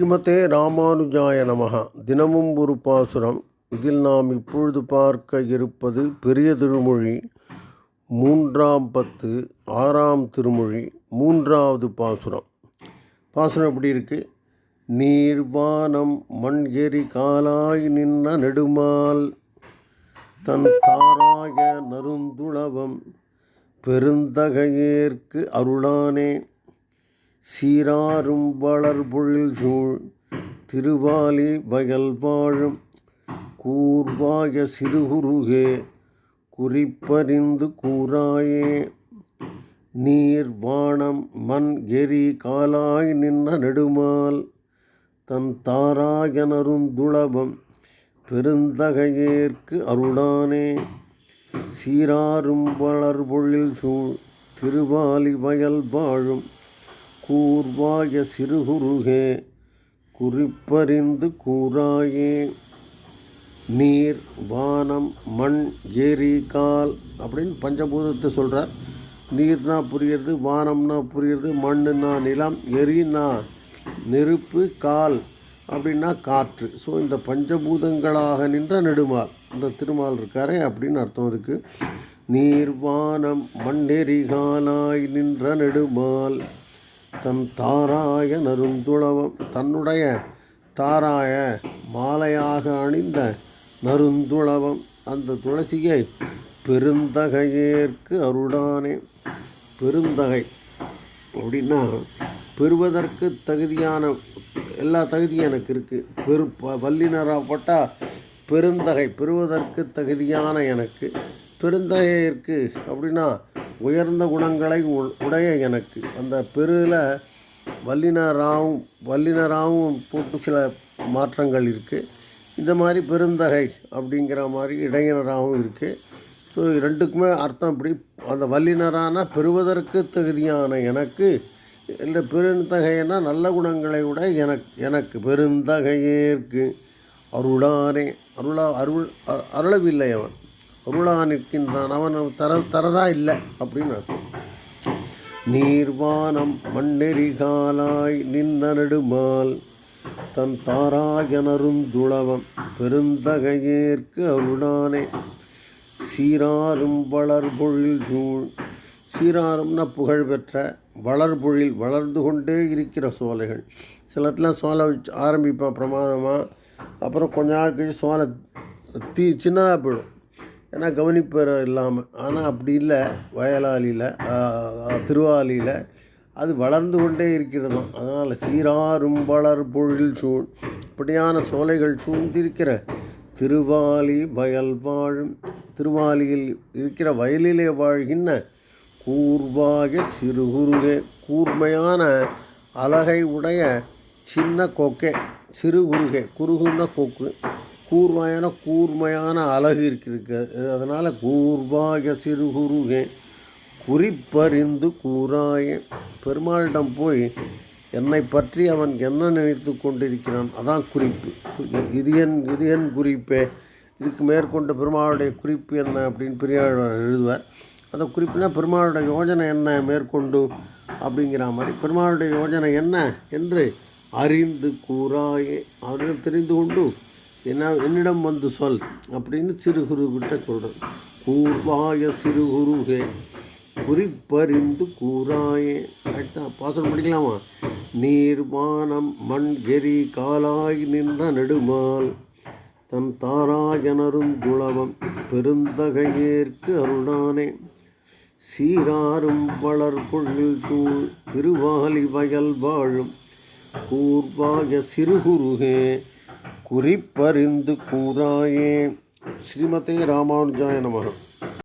ஸ்ரீமதே ராமானுஜாய நமகா தினமும் ஒரு பாசுரம். இதில் நாம் இப்பொழுது பார்க்க இருப்பது பெரிய திருமொழி மூன்றாம் பத்து ஆறாம் திருமொழி மூன்றாவது பாசுரம். பாசுரம் எப்படி இருக்கு? நீர்வானம் மண் எரி காலாய் நின்ன நெடுமால் தன் தாராய நருந்துளவம் பெருந்தகையேற்கு அருளானே சீராரும் வளர்பொழில் சூழ் திருவாலி வயல் வாழும் கூர்வாய சிறுகுருகே குறிப்பறிந்து கூறாயே நீர் வானம் மண் எரி காலாய் நின்ற நெடுமால் தன் தாராயனருந்துளபம் பெருந்தகையேற்கு அருளானே. சீராரும் வளர்பொழில் சூழ் திருவாலி வயல் வாழும் கூர்வாய சிறுகுருகே குறிப்பறிந்து கூறாயே. நீர் வானம் மண் ஏரி கால் அப்படின்னு பஞ்சபூதத்தை சொல்கிறார் நீர்னா புரியுறது வானம்னா புரியுறது மண்ணுனா நிலம் எரினா நெருப்பு கால் அப்படின்னா காற்று. ஸோ இந்த பஞ்சபூதங்களாக நின்ற நெடுமால் இந்த திருமால் இருக்காரே அப்படின்னு அர்த்தம் அதுக்கு. நீர் வானம் நின்ற நெடுமால். தன் தாராய நருந்துளவம் தன்னுடைய தாராய மாலையாக அணிந்த நருந்துளவம் அந்த துளசியை பெருந்தகையேற்கு அருளானே. பெருந்தகை அப்படின்னா பெறுவதற்கு தகுதியான எல்லா தகுதியும் எனக்கு இருக்குது பெரு ப- வல்லினராப்பட்டால் பெருந்தகை பெறுவதற்கு தகுதியான எனக்கு. பெருந்தகையிற்கு அப்படின்னா உயர்ந்த குணங்களை உ- உடைய எனக்கு. அந்த பெருவில் வல்லினராகவும் வல்லினராகவும் போட்டு சில மாற்றங்கள் இருக்குது இந்த மாதிரி பெருந்தகை அப்படிங்கிற மாதிரி இடையினராகவும் இருக்குது ஸோ ரெண்டுக்குமே அர்த்தம் இப்படி. அந்த வல்லினரான பெறுவதற்கு தகுதியான எனக்கு இந்த பெருந்தகைன்னா நல்ல குணங்களை விட எனக்கு எனக்கு பெருந்தகையேற்கு அருளானே அருளா அருள் அருளவில்லை அவன். அருளா நிற்கின்றான் அவன் தர தரதா இல்லை அப்படின்னு அர்த்தம். நீர்வானம் மண்ணெறிகாலாய் நின்ற நெடுமால் தன் தாராயனருந்துளவம் பெருந்தகையேற்கு அருளானே. சீராரும் வளர்பொழில் சூழ் சீராரும்னா புகழ்பெற்ற வளர்பொழில் வளர்ந்து கொண்டே இருக்கிற சோலைகள். சிலத்துலாம் சோலை வச்சு ஆரம்பிப்பான் பிரமாதமாக அப்புறம் கொஞ்ச நாள் கழிச்சு சோலை தீ சின்னதாக போயிடும். ஏன்னா கவனிப்பர் இல்லாமல் ஆனால் அப்படி இல்லை வயலாளியில் திருவாலியில் அது வளர்ந்து கொண்டே இருக்கிறது. அதனால் சீராரும் வளர் பொழில் சூழ் இப்படியான சோலைகள் சூழ்ந்திருக்கிற திருவாலி வயல் வாழும் திருவாலியில் இருக்கிற வயலிலே வாழ்கின்ற கூர்வாக சிறுகுருகே கூர்மையான அழகை உடைய சின்ன கொக்கே சிறு குறுகே குறுகுன்ன கொக்கு. கூர்மையான கூர்மையான அழகு இருக்கு அதனால் கூர்வாய சிறு குறிப்பறிந்து கூறாய. பெருமாளிடம் போய் என்னை பற்றி அவன் என்ன நினைத்து கொண்டிருக்கிறான்? அதான் குறிப்பு. இது என் இது என் குறிப்பே. இதுக்கு மேற்கொண்டு பெருமாளுடைய குறிப்பு என்ன அப்படின்னு பெரியாழ்வார் எழுதுவார். அந்த குறிப்புனா பெருமாளுடைய யோஜனை என்ன மேற்கொண்டு அப்படிங்கிற மாதிரி. பெருமாளுடைய யோஜனை என்ன என்று அறிந்து கூறாயே. அவர்கள் தெரிந்து கொண்டு என்ன என்னிடம் வந்து சொல் அப்படின்னு சிறு குருக்கிட்ட சொல்கிறேன் கூர்வாய சிறுகுருகே குறிப்பறிந்து கூறாயே. கரெக்டாக பாசனம் படிக்கலாமா? நீர்வானம் மண் எரி காலாய் நின்ற நெடுமால் தன் தாராயனரும் துளவம் பெருந்தகையேற்கு அருளானே சீராரும் வளர்பொழில் சூழ் திருவாலி வயல் வாழும் கூர்வாய சிறுகுருகே குறிப்பறிந்து கூறாயே. ஸ்ரீமதே ராமானுஜாய நமகம்